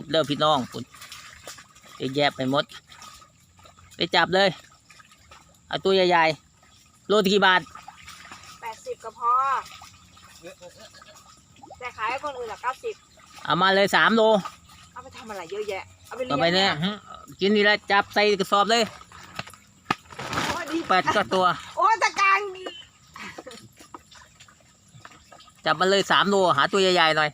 บเด้อพี่น้องคุณเยอะแยะไปหมด ไปจับเลยเอาตัวใหญ่ๆโลกี่บาทแปดสิบก็พอ แต่ขายให้คนอื่นละเก้าสิบเอามาเลยสามโลเอาไปทำอะไรเยอะแยะ เอาไปเลี้ยต่งอไปเนี่ยฮะกินนี่แหละจับใส่กระสอบเลยโอ้ยดีแปดก็ตัว โอ้ยตะกางดีจับมาเลยสามโลหาตัวใหญ่ๆหน่อย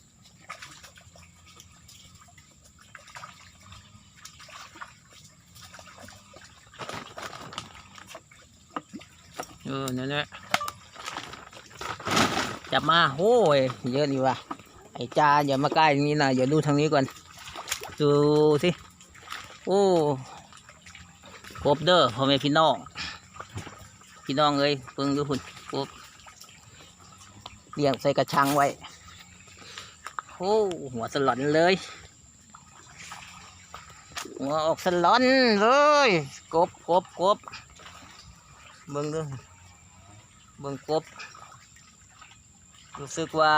เออนั่นแหละจับมาโอ้ยเยอะดีว่ะไอ้จาอย่ามาใกล้ตรงนี้นะอย่าดูทางนี้ก่อนดูสิโอ้กบเด้อพ่อแม่พี่น้องพี่น้องเอ้ยเพิ่งดูหุ่นกบเลี้ยงใส่กระชังไว้โอ้หัวสลอนเลย หัวออกสลอนเลยกบกบกบเบิ่งดู เบิ่งกบรู้สึกว่า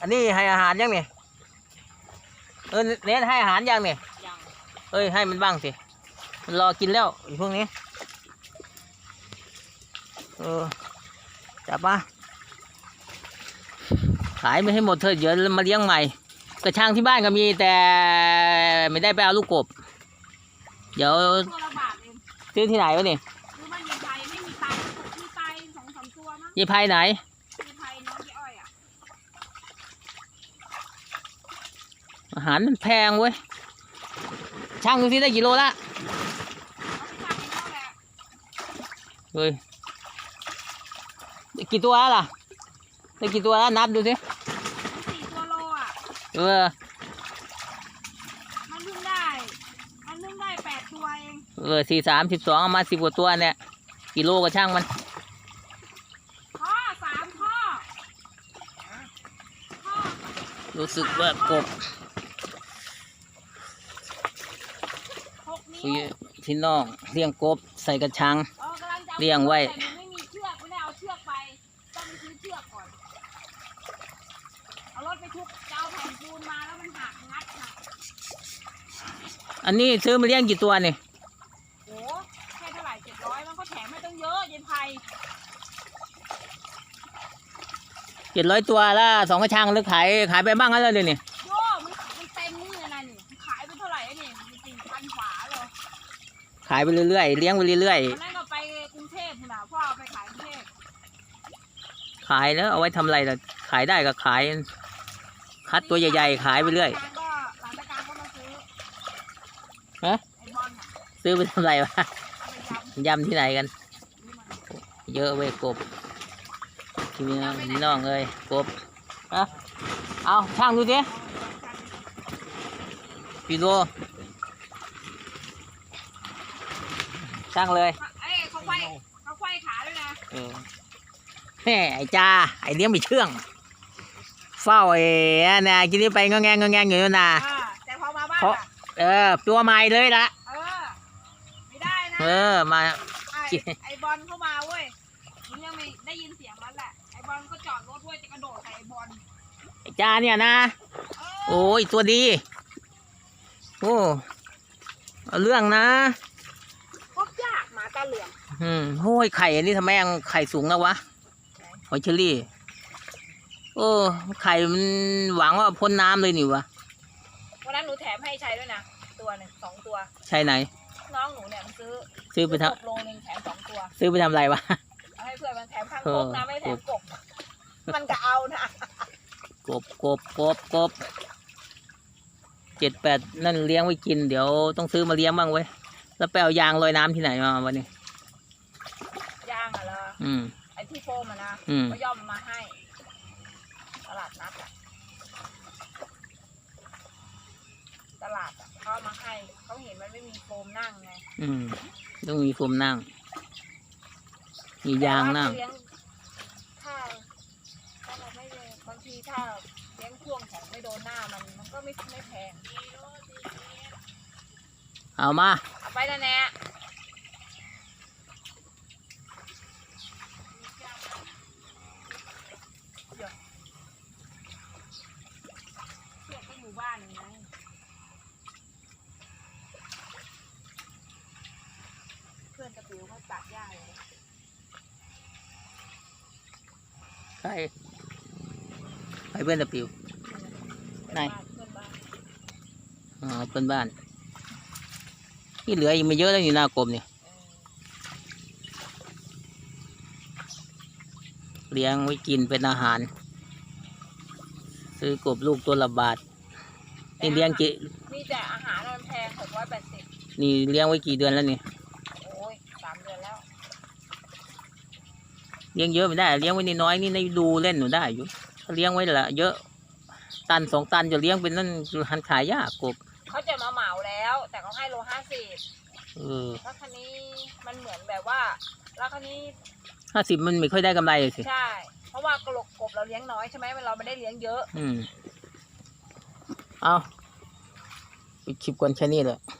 อันนี้ให้อาหารยังเนี่ยเออเน้นให้อาหารยังเนี่ยยังเอ้ยให้มันบ้างสิมันรอกินแล้วไอีพวกนี้เออจับมาขายไม่ให้หมดเถอะเดี๋ยวมาเลี้ยงใหม่กระชังที่บ้านก็มีแต่ไม่ได้ไปเอาลูกกบ เดี๋ยวตัวละบาทเองซื้อที่ไหนวะนี่คือมันมีไทยไม่มีไตมีไตสองสามตัวมั้งยี่ไพไหนมีไทยน้องพี่อ้อยอะอาหารมันแพงเว้ยช่างดูสิได้กี่โลละน้องพี่ชายเขาแหละเฮ้ยได้กี่ตัวแล้วล่ะได้กี่ตัวแล้วนับดูสิสี่ตัวโลอะเออมันเพิ่งได้มันเพิ่งได้แปดตัวเองเออสี่สามสิบสองเอามาสิบกว่าตัวเนี่ยกิโลก็ช่างมัน พ่อสามพ่อพ่อ รู้สึกว่ากบหกนิ้พี่วพี่น้องเลี้ยงกบใส่กระชังออกำลังจะอาเลี้ยงไว้แต่หนูไม่มีเชือกไม่ได้เอาเชือกไป ต้องไปซื้อเชือกก่อน เอารถไปทุบจะเอาแผ่นปูนมาแล้วมันหักงัดหักอันนี้ซื้อมาเลี้ยงกี่ตัวนี่โอ้แค่เท่าไหร่เจ็ดร้อยมันก็แถมให้ตั้งเยอะเย็นไพย เจ็ดร้อยตัวละสองกระชังหรือขายขายไปบ้างแล้วเลยนี่โย่มันมันเต็มนี่เลยนะนี่มันขายไปเท่าไหร่แล้วนี่มันสี่พันฝาเลยขายไปเรื่อยๆเลี้ยงไปเรื่อยวันนั้นก็ไปกรุงเทพคุณน่ะพ่อเอาไปขายกรุงเทพๆขายแล้วเอาไว้ทำอะไรล่ะขายได้ก็ขาย คัดตัวใหญ่ๆขายไปเรื่อย หลังก็หลังจากการก็มาซื้อฮะ ไอ้บอลน่ะซื้อไปทำอะไรวะเอาไปยยำที่ไหนกันำนี่มัน เยอะเว้ยกบ พี่น้องพี่น้องเอ้ยกบอะเอาช่างดูสิพี่โลช่างเลยเอ้ยเขาไขว้เขาไขว้ขาด้วยนะเออแม่ไอ้จ้าไอ้เลี้ยงไปเชื่องเฝ้าไอ้น่ะกินนี้ไปงอแงงงอแงงอยู่นั่นน่ะอ่าแต่พอมาบ้านเพราะอะเออตัวใหม่เลยละเออไม่ได้นะเออมาไอ้ไอ้บอลเข้ามาเว้ย มึงยังไม่ได้ยินเสียงมันแหละ ไอ้บอลก็จอดรถเว้ยจะกระโดดใส่ไอ้บอลไอ้จ้าเนี่ยนะ เออโอ้ยตัวดี โอ้เอาเรื่องนะพวกยากหมาตาเหลืองอืมโอ้ยไข่อันนี้ทำไมยังไข่สูงนะวะหอยเชอรี่ โอ้ไข่มันหวังว่าพ้นน้ำเลยนี่วะวันนั้นหนูแถมให้ชัยด้วยนะตัวหนึ่งสองตัว ใช่ไหน น้องหนูเนี่ยมันซื้อซื้อไปทหกโลหนึ่งแถมสองตัวำซื้อไปทำอะไรวะเอา ให้เพื่อนมันแถมข้างเอคอกนะไม่ได้แถมกบ มันก็เอานะกบกบกบกบเจ็ดแปดนั่นเลี้ยงไว้กินเดี๋ยวต้องซื้อมาเลี้ยงบ้างเว้ยแล้วไปเอายางลอยน้ำที่ไหนมาวันนี้ ย่างอะเหรออืม ไอ้ที่โฟมอะนะอืม ก็ย่อมมาให้ตลาดนัดอะตลาดอะเขาเอามาให้เขาเห็นมันไม่มีโฟมนั่งไงอืมต้องมีโฟมนั่ง มียางนั่งแต่ว่เลี้ยถ้าถ้าเราไม่ได้บางทีถ้าเลี้ยงช่วงของไม่โดนหน้ามันมันก็ไม่ไม่แพงเอามา เอาไปนะแน่เดี๋ยวเชือกก็อยู่บ้านอยู่ไง ใครใครเพื่อนตะปิวไหนเพื่อนบ้านอ๋อเพื่อนบ้านที่เหลืออีกไม่เยอะแล้วอยู่หน้ากรมเนี่ยเออเลี้ยงไว้กินเป็นอาหาร ซื้อกบลูกตัวละบาทนี่เลี้ยงกี่มีแต่อาหารมันแพงหกร้อยแปดสิบนี่เลี้ยงไว้กี่เดือนแล้วนี่ โอ้ยสามเดือนแล้ว เลี้ยงเยอะไม่ได้ เลี้ยงไว้น้อยๆนี่ในดูเล่นหนูได้อยู่ถ้าเลี้ยงไว้ละเยอะ ตันสองตันจะเลี้ยงเป็นนั่นหันขายยากกบเขาจะมาเหมาแล้ว แต่เขาให้โลห้าสิบเออแล้วคันนี้มันเหมือนแบบว่า แล้วคันนี้ห้าสิบมันไม่ค่อยได้กำไรเลยสิใช่เพราะว่ากระโหลกกบเราเลี้ยงน้อยใช่ไหมเราไม่ได้เลี้ยงเยอะ อืมเอาปิดคลิปก่อนแค่นี้แหละเ